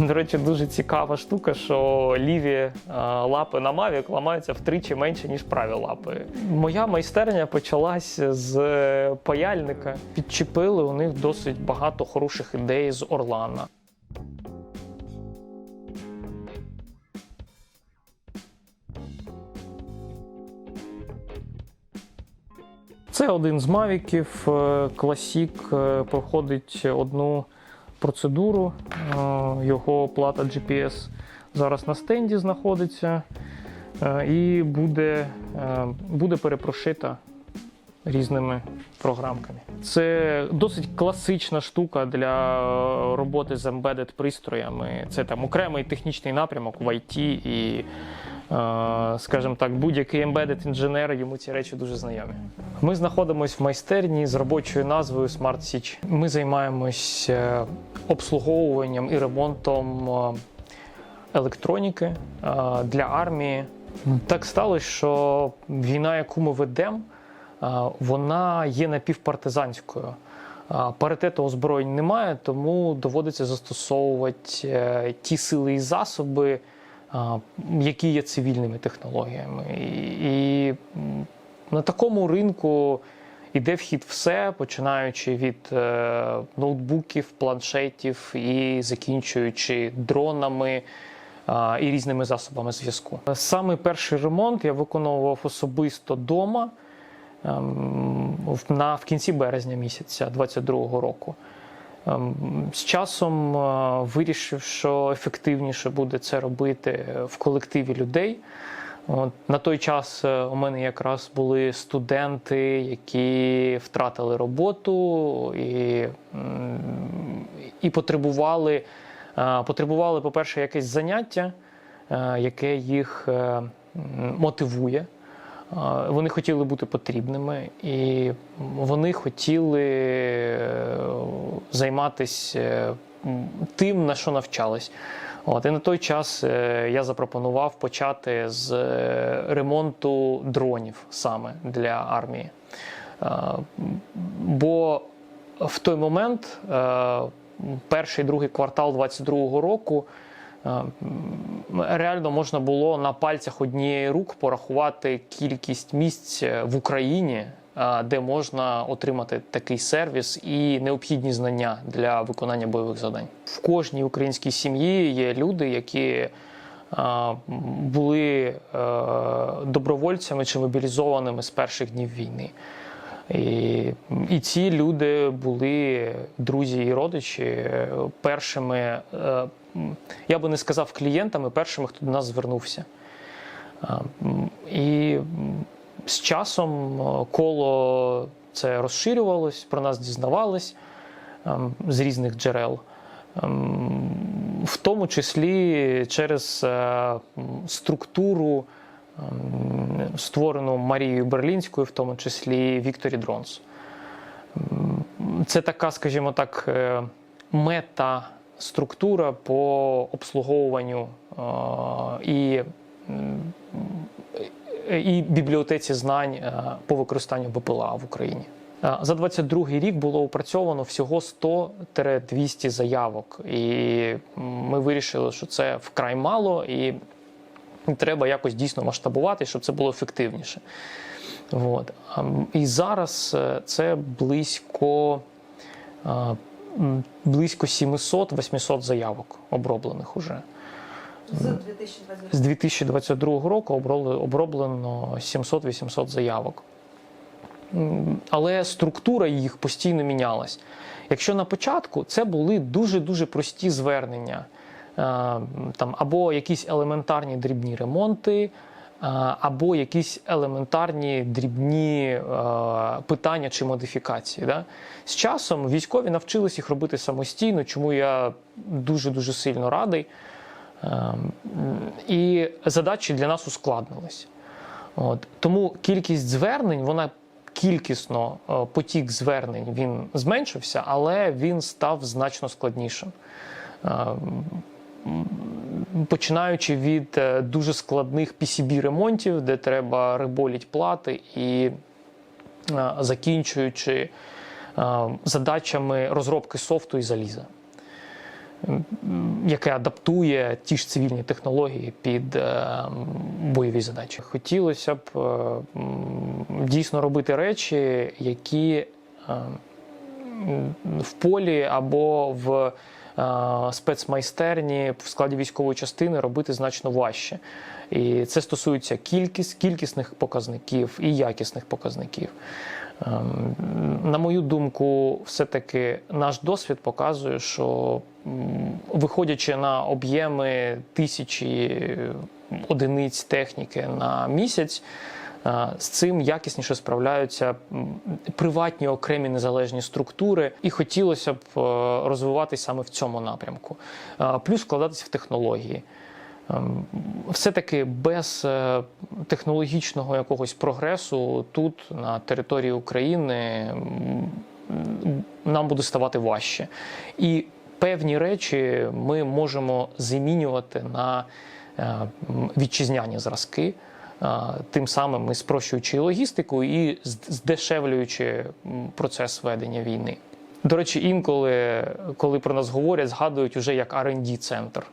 До речі, дуже цікава штука, що ліві е, лапи на Mavic ламаються втричі менше, ніж праві лапи. Моя майстерня почалась з паяльника. Підчепили у них досить багато хороших ідей з Орлана. Це один з мавіків. Е, Класік е, проходить одну процедуру. Е, Його плата GPS зараз на стенді знаходиться е, і буде, е, буде перепрошита різними програмками. Це досить класична штука для роботи з embedded пристроями. Це там окремий технічний напрямок в IT і. Скажімо так, будь-який embedded інженер йому ці речі дуже знайомі. Ми знаходимося в майстерні з робочою назвою Smart Siege. Ми займаємось е, обслуговуванням і ремонтом е, електроніки е, для армії. Так сталося, що війна, яку ми ведемо, вона є напівпартизанською. Паритету озброєнь немає, тому доводиться застосовувати ті сили і засоби, які є цивільними технологіями. І, на такому ринку іде вхід все, починаючи від е, ноутбуків, планшетів і закінчуючи дронами і різними засобами зв'язку. Саме перший ремонт я виконував особисто вдома в- в кінці березня місяця 22-го року. Ем, З часом е, вирішив, що ефективніше буде це робити в колективі людей. От, на той час е, у мене якраз були студенти, які втратили роботу і, і потребували, е, потребували, по-перше, якесь заняття, яке їх мотивує. Е, Вони хотіли бути потрібними, і вони хотіли е, займатися тим, на що навчались. От, і на той час е, я запропонував почати з е, ремонту дронів саме для армії. Е, Бо в той момент, е, перший другий квартал 22-го року, е, реально можна було на пальцях однієї рук порахувати кількість місць в Україні, е, де можна отримати такий сервіс і необхідні знання для виконання бойових завдань. В кожній українській сім'ї є люди, які е, були е, добровольцями чи мобілізованими з перших днів війни. І, і ці люди були друзі і родичі е, першими, е, я би не сказав клієнтами, першими, хто до нас звернувся. І з часом е, коло це розширювалось, про нас дізнавались з різних джерел. В тому числі через е, структуру, створену Марією Берлінською, в тому числі Вікторі Дронс. Це така, скажімо так, е, мета-структура по обслуговуванню і, і бібліотеці знань е, по використанню БПЛА в Україні. Е, За 22 рік було опрацьовано всього 100-200 заявок, і ми вирішили, що це вкрай мало, і треба якось дійсно масштабувати, щоб це було ефективніше. От. І зараз е, це близько, близько 700-800 заявок оброблених уже. З 2022 року оброблено 700-800 заявок. Але структура їх постійно мінялась. Якщо на початку це були дуже-дуже прості звернення, е, там, або якісь елементарні дрібні ремонти, або якісь елементарні дрібні е, питання чи модифікації. Да? З часом військові навчились їх робити самостійно, чому я дуже-дуже сильно радий. Ем, І задачі для нас ускладнились. От. Тому кількість звернень, вона кількісно, е, потік звернень він зменшився, але він став значно складнішим. Починаючи від е, дуже складних PCB-ремонтів, де треба риболіть плати, і е, закінчуючи е, задачами розробки софту і заліза. яке адаптує ті ж цивільні технології під бойові задачі. Хотілося б дійсно робити речі, які в полі або в спецмайстерні в складі військової частини робити значно важче. І це стосується кількість, кількісних показників і якісних показників. Ем, На мою думку, все-таки наш досвід показує, що виходячи на об'єми тисячі одиниць техніки на місяць, е, з цим якісніше справляються приватні окремі незалежні структури, і хотілося б е, розвиватись саме в цьому напрямку, плюс вкладатись в технології. Ем, Все-таки без е, технологічного якогось прогресу тут, на території України, нам буде ставати важче. І певні речі ми можемо замінювати на е, вітчизняні зразки. Тим самим ми спрощуючи логістику і здешевлюючи процес ведення війни. До речі, інколи, коли про нас говорять, згадують уже як rd центр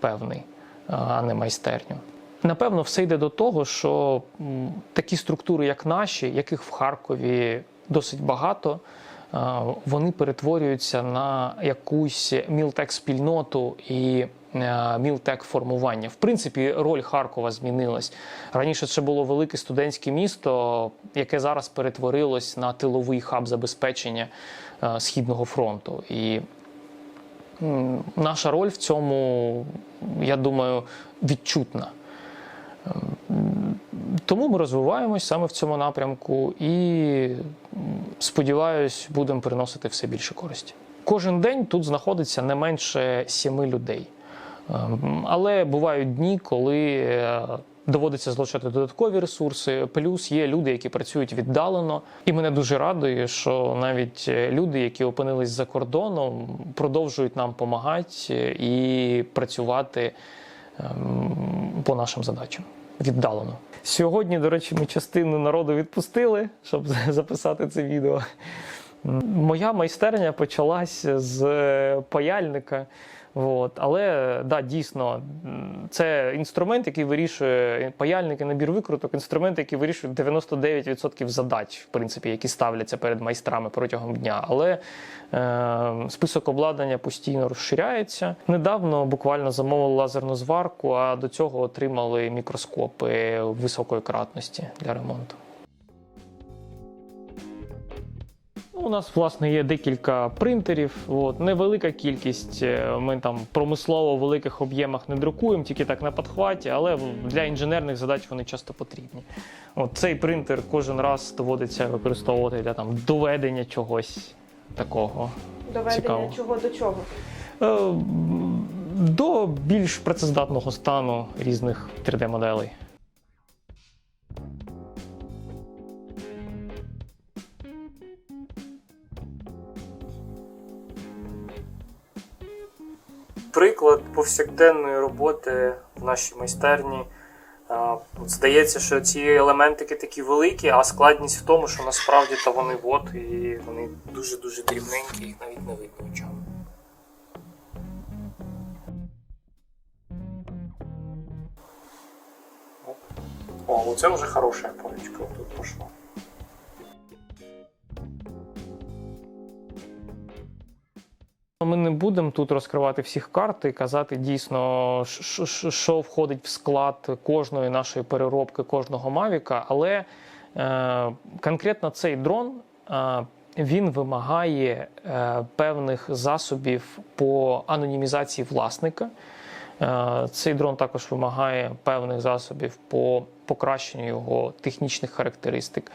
певний, а не майстерню. Напевно, все йде до того, що такі структури, як наші, яких в Харкові досить багато, вони перетворюються на якусь мілтек-спільноту і е, мілтек-формування. В принципі, роль Харкова змінилась. Раніше це було велике студентське місто, яке зараз перетворилось на тиловий хаб забезпечення е, Східного фронту. І наша роль в цьому, я думаю, відчутна. Ем, Тому ми розвиваємось саме в цьому напрямку і сподіваюсь, будемо приносити все більше користі. Кожен день тут знаходиться не менше сіми людей. Ем, Але бувають дні, коли е, доводиться злучати додаткові ресурси. Плюс є люди, які працюють віддалено. І мене дуже радує, що навіть е, люди, які опинились за кордоном, продовжують нам допомагати і працювати ем, по нашим задачам віддалено. Сьогодні, до речі, ми частину народу відпустили, щоб записати це відео. Моя майстерня почалась з е, паяльника. От. Але да, дійсно, це інструмент, який вирішує паяльник і набір викруток, інструмент, який вирішує 99% задач, в принципі, які ставляться перед майстрами протягом дня. Але е, список обладнання постійно розширяється. Недавно буквально замовили лазерну зварку, а до цього отримали мікроскопи високої кратності для ремонту. У нас, власне, є декілька принтерів. От, невелика кількість. е, Ми там промислово в великих об'ємах не друкуємо, тільки так на підхваті, але для інженерних задач вони часто потрібні. От цей принтер кожен раз доводиться використовувати для там доведення чогось такого. Доведення Цікаво. чого до чого? Е, До більш працездатного стану різних 3D-моделей. Приклад повсякденної роботи в нашій майстерні. Здається, що ці елементики такі великі, а складність в тому, що насправді то вони от і вони дуже-дуже дрібненькі, їх навіть не видно очами. О, оце вже хороша поличка тут пішла. Ми не будемо тут розкривати всіх карт і казати дійсно, що- входить в склад кожної нашої переробки, кожного Мавіка, але е, конкретно цей дрон е, він вимагає е, певних засобів по анонімізації власника. Е, Цей дрон також вимагає певних засобів по покращенню його технічних характеристик.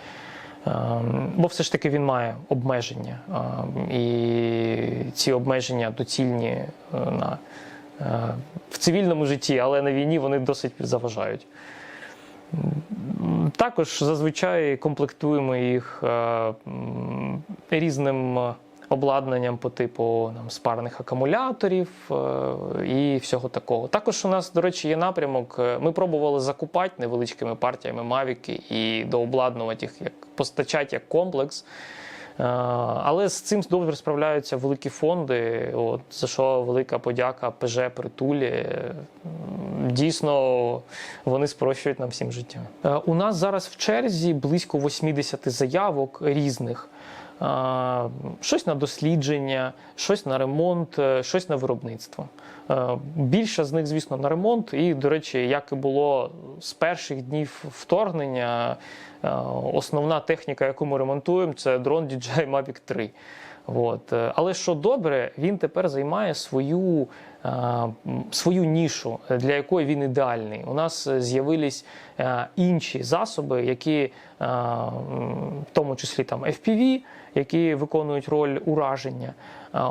Ем, Бо все ж таки він має обмеження, ем, і ці обмеження доцільні е, на, е, в цивільному житті, але на війні вони досить заважають. Також зазвичай комплектуємо їх е, різним обладнанням по типу там, спарних акумуляторів е, і всього такого. Також у нас, до речі, є напрямок. е, Ми пробували закупати невеличкими партіями мавіки і дообладнувати їх, як постачати як комплекс. Е, Але з цим добре справляються великі фонди. От, за що велика подяка ПЖ Притулі. Дійсно, вони спрощують нам всім життя. У нас зараз в черзі близько 80 заявок різних. Щось на дослідження, щось на ремонт, е, щось на виробництво. Е, Більше з них, звісно, на ремонт. І, до речі, як і було з перших днів вторгнення, е, основна техніка, яку ми ремонтуємо, це дрон DJI Mavic 3. От. Але що добре, він тепер займає свою, свою нішу, для якої він ідеальний. У нас з'явились інші засоби, які, в тому числі там FPV, які виконують роль ураження.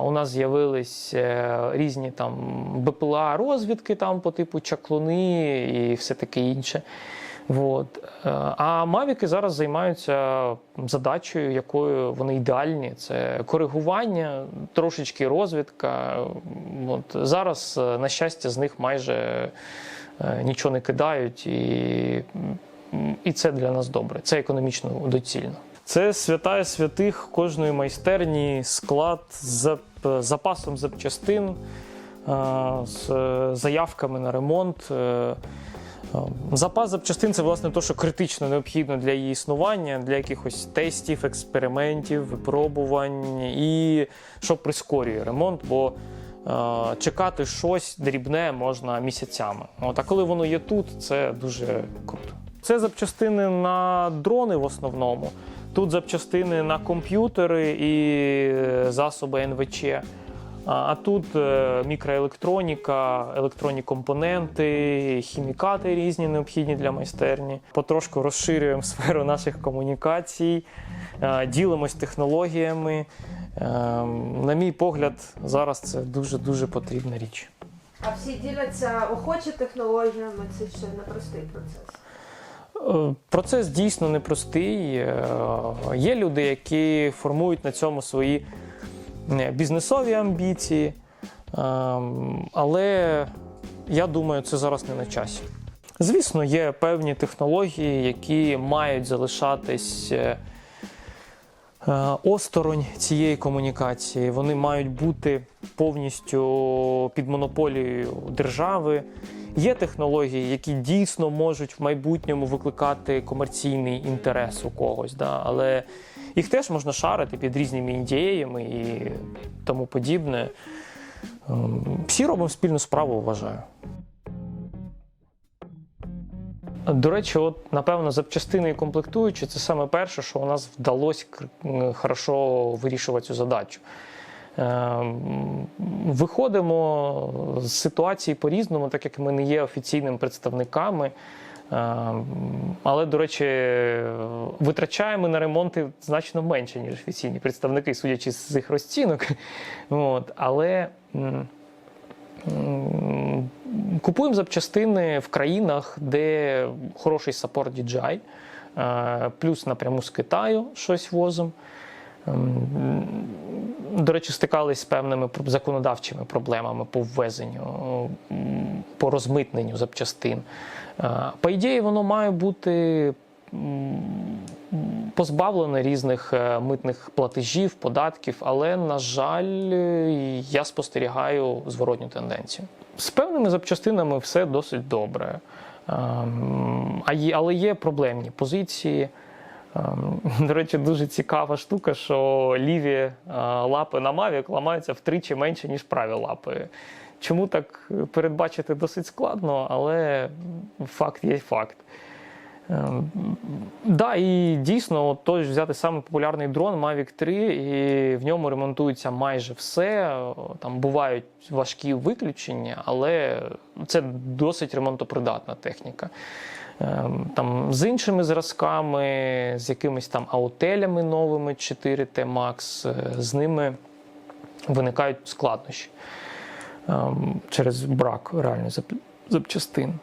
У нас з'явились е, різні там БПЛА розвідки там по типу чаклуни і все таке інше. От. Е, А мавіки зараз займаються задачею, якою вони ідеальні. Це коригування, трошечки розвідка. От. Зараз, е, на щастя, з них майже нічого не кидають, і, і це для нас добре. Це економічно доцільно. Це святая святих кожної майстерні, склад з запасом запчастин, е, з е, заявками на ремонт. е, Запас запчастин це власне те, що критично необхідно для її існування, для якихось тестів, експериментів, випробувань і що прискорює ремонт, бо чекати щось дрібне можна місяцями. От, а коли воно є тут, це дуже круто. Це запчастини на дрони в основному. Тут запчастини на комп'ютери і е, засоби НВЧ. А тут е, мікроелектроніка, електронні компоненти, хімікати різні необхідні для майстерні. Потрошку розширюємо сферу наших комунікацій, е, ділимось технологіями. Е, На мій погляд, зараз це дуже дуже потрібна річ. А всі діляться охочі технологіями, це ще непростий процес. Процес дійсно непростий. Е, Є люди, які формують на цьому свої бізнесові амбіції, Ем, але я думаю, це зараз не на часі. Звісно, є певні технології, які мають залишатись е, е, осторонь цієї комунікації. Вони мають бути повністю під монополією держави. Є технології, які дійсно можуть в майбутньому викликати комерційний інтерес у когось, да? але їх теж можна шарити під різними ідеями і тому подібне. Ем, Всі робимо спільну справу, вважаю. До речі, от напевно, запчастини і комплектуючі це саме перше, що у нас вдалося хорошо вирішувати цю задачу. Ем, Виходимо з ситуації по-різному, так як ми не є офіційними представниками. Ем, Але, до речі, витрачаємо на ремонти значно менше, ніж офіційні представники, судячи з їх розцінок. От. Але купуємо запчастини в країнах, де хороший саппорт DJI, е, плюс напряму з Китаю щось возимо. Ем, До речі, стикались з певними законодавчими проблемами по ввезенню, по розмитненню запчастин. Е, По ідеї, воно має бути позбавлене різних е, митних платежів, податків, але, на жаль, я спостерігаю зворотню тенденцію. З певними запчастинами все досить добре. Ем, але є проблемні позиції. Ем, До речі, дуже цікава штука, що ліві е, лапи на Mavic ламаються втричі менше, ніж праві лапи. Чому так передбачити досить складно, але факт є факт. Ем, Да, і дійсно, той взяти самий популярний дрон Mavic 3, і в ньому ремонтується майже все. Там бувають важкі виключення, але це досить ремонтопридатна техніка. Ем, Там з іншими зразками, з якимись там аутелями новими 4T Max, е, з ними виникають складнощі ем, через брак реально запчастин.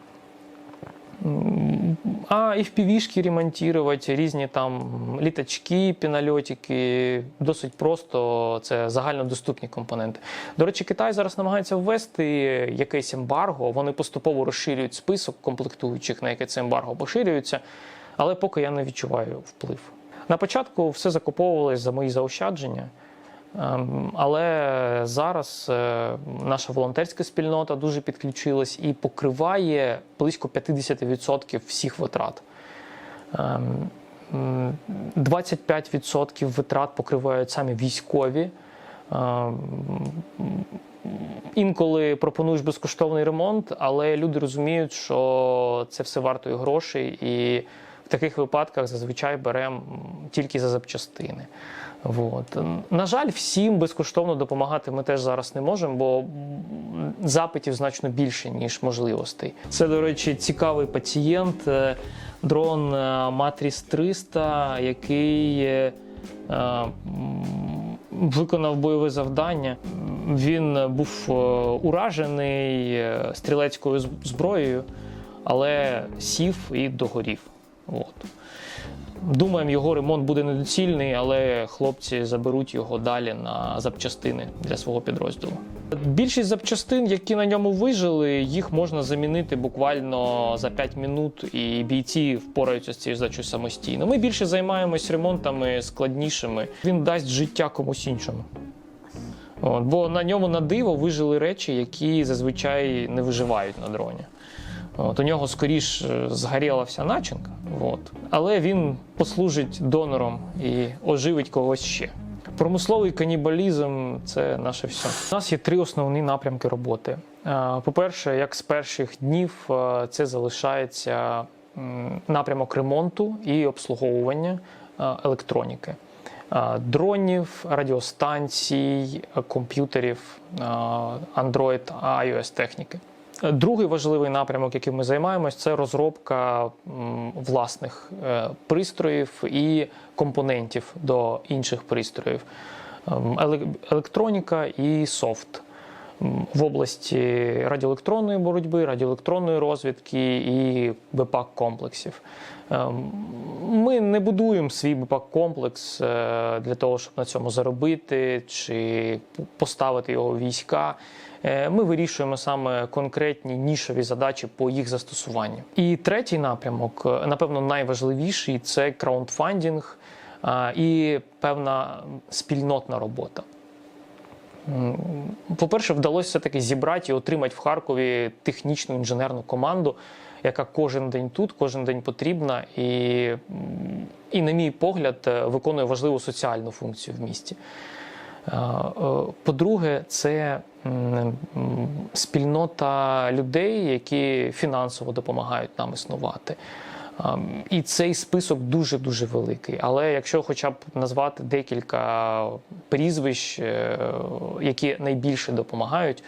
А FPV-шки ремонтувати, різні там літачки, пінальотики, досить просто, це загальнодоступні компоненти. До речі, Китай зараз намагається ввести якесь ембарго, вони поступово розширюють список комплектуючих, на яке це ембарго поширюється, але поки я не відчуваю вплив. На початку все закуповувалось за мої заощадження. Ем, Але зараз е, наша волонтерська спільнота дуже підключилась і покриває близько 50% всіх витрат. Ем, 25% витрат покривають самі військові. Ем, Інколи пропонуєш безкоштовний ремонт, але люди розуміють, що це все вартує грошей, і таких випадках зазвичай беремо тільки за запчастини. От. На жаль, всім безкоштовно допомагати ми теж зараз не можемо, бо запитів значно більше, ніж можливостей. Це, до речі, цікавий пацієнт, е, дрон е, Матріс 300, який е, виконав бойове завдання. Він був уражений стрілецькою зброєю, але сів і догорів. От. Думаємо, його ремонт буде недоцільний, але хлопці заберуть його далі на запчастини для свого підрозділу. Більшість запчастин, які на ньому вижили, їх можна замінити буквально за 5 минут, і бійці впораються з цією задачею самостійно. Ми більше займаємось ремонтами складнішими. Він дасть життя комусь іншому. От, бо на ньому на диво вижили речі, які зазвичай не виживають на дроні. От, у нього скоріш е, згоріла вся начинка, от. але він послужить донором і оживить когось ще. Промисловий канібалізм це наше все. У нас є три основні напрямки роботи. Е, По-перше, як з перших днів, е, це залишається напрямок ремонту і обслуговування електроніки. Дронів, радіостанцій, комп'ютерів, Android, iOS техніки. Другий важливий напрямок, яким ми займаємось, це розробка власних е, пристроїв і компонентів до інших пристроїв, Ем, електроніка і софт в області радіоелектронної боротьби, радіоелектронної розвідки і БПАК комплексів. Ем, Ми не будуємо свій БПАК комплекс е, для того, щоб на цьому заробити чи поставити його війська. Е, Ми вирішуємо саме конкретні нішові задачі по їх застосуванню. І третій напрямок, е, напевно, найважливіший це краундфандінг і певна спільнотна робота. По-перше, вдалося все-таки зібрати і отримати в Харкові технічну інженерну команду, яка кожен день тут, кожен день потрібна, і, і на мій погляд, е, виконує важливу соціальну функцію в місті. Е, е, По-друге, це спільнота людей, які фінансово допомагають нам існувати. Ем, І цей список дуже дуже великий. Але якщо хоча б назвати декілька прізвищ, е, які найбільше допомагають,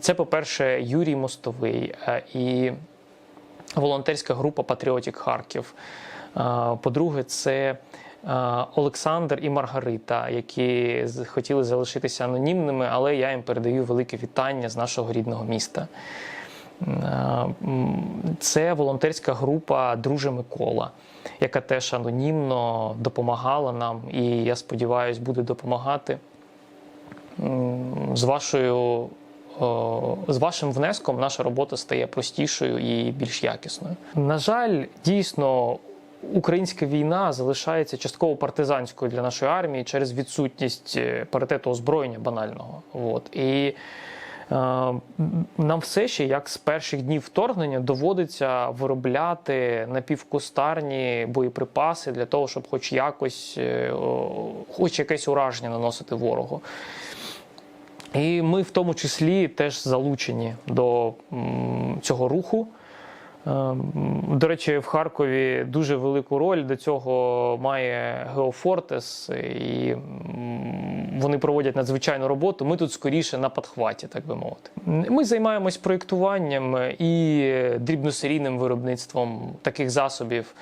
це, по-перше, Юрій Мостовий і волонтерська група Патріотік Харків. По-друге, це Олександр і Маргарита, які хотіли залишитися анонімними, але я їм передаю велике вітання з нашого рідного міста. Е, Це волонтерська група Друже Микола, яка теж анонімно допомагала нам, і я сподіваюся, буде допомагати з вашою. З вашим внеском наша робота стає простішою і більш якісною. На жаль, дійсно, українська війна залишається частково партизанською для нашої армії через відсутність е, паритету озброєння банального. От. І Е, Нам все ще, як з перших днів вторгнення, доводиться виробляти напівкустарні боєприпаси для того, щоб хоч якось, е, хоч якесь ураження наносити ворогу. І ми в тому числі теж залучені до цього руху. Ем, До речі, в Харкові дуже велику роль до цього має Геофортес, і вони проводять надзвичайну роботу. Ми тут скоріше на подхваті, так би мовити. Ми займаємось проєктуванням і дрібносерійним виробництвом таких засобів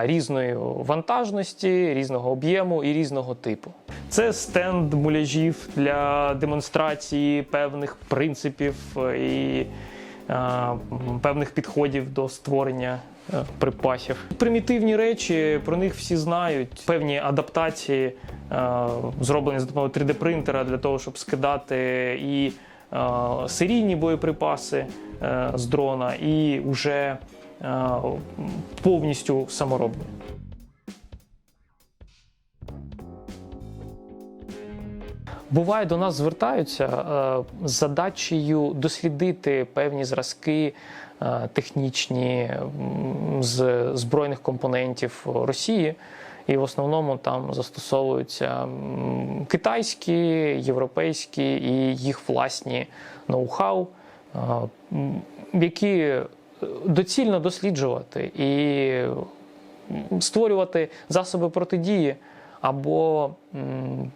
різної вантажності, різного об'єму і різного типу. Це стенд муляжів для демонстрації певних принципів і е, м, певних підходів до створення е, припасів. Примітивні речі, про них всі знають. Певні адаптації е, зроблені за допомогою 3D-принтера для того, щоб скидати і е, серійні боєприпаси е, з дрона, і вже е, повністю саморобні. Буває, до нас звертаються е, з задачею дослідити певні зразки е, технічні з збройних компонентів Росії. І в основному там застосовуються китайські, європейські і їх власні ноу-хау, е, які доцільно досліджувати і створювати засоби протидії або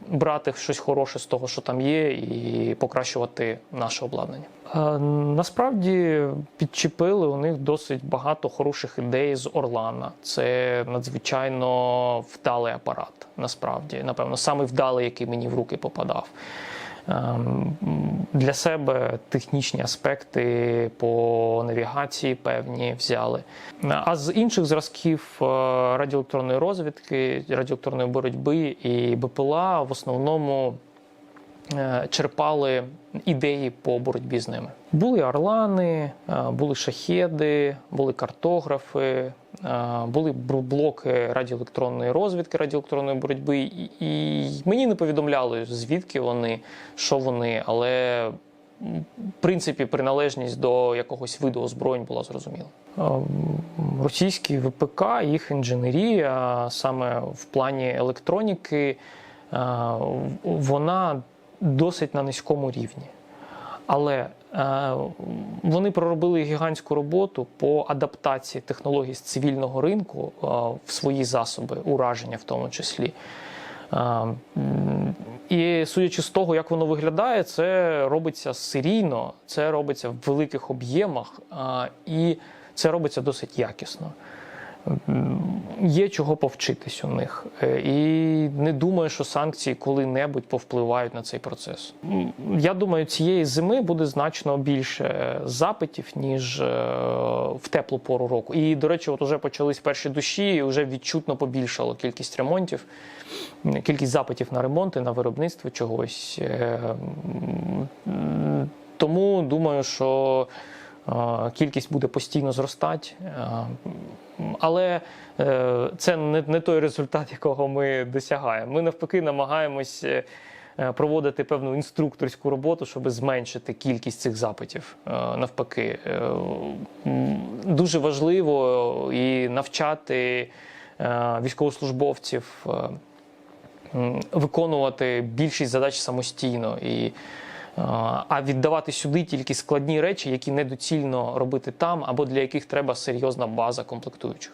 брати щось хороше з того, що там є, і покращувати наше обладнання. Е, насправді підчепили у них досить багато хороших ідей з Орлана. Це надзвичайно вдалий апарат. Насправді, напевно, самий вдалий, який мені в руки попадав. Ем, Для себе технічні аспекти по навігації певні взяли. А з інших зразків е, радіоелектронної розвідки, радіоелектронної боротьби і БПЛА в основному е, черпали ідеї по боротьбі з ними. Були орлани, е, були шахеди, були картографи, були блоки радіоелектронної розвідки, радіоелектронної боротьби. І, мені не повідомляли, звідки вони, що вони, але в принципі приналежність до якогось виду озброєнь була зрозуміла. Російський ВПК, їх інженерія саме в плані електроніки, вона досить на низькому рівні. Але вони проробили гігантську роботу по адаптації технологій з цивільного ринку е, в свої засоби, ураження в тому числі. Е, І судячи з того, як воно виглядає, це робиться серійно, це робиться в великих об'ємах, е, і це робиться досить якісно. Є чого повчитись у них, Е, і не думаю, що санкції коли-небудь повпливають на цей процес. Я думаю, цієї зими буде значно більше запитів ніж е, в теплу пору року. І до речі, от уже почались перші душі, і вже відчутно побільшало кількість ремонтів, кількість запитів на ремонти, на виробництво чогось. Е, Тому думаю, що е, кількість буде постійно зростати. Але е, це не, той результат, якого ми досягаємо. Ми навпаки намагаємось е, е, проводити певну інструкторську роботу, щоб зменшити кількість цих запитів. Навпаки, дуже важливо і навчати військовослужбовців. Виконувати більшість задач самостійно і а віддавати сюди тільки складні речі, які недоцільно робити там, або для яких треба серйозна база комплектуючих.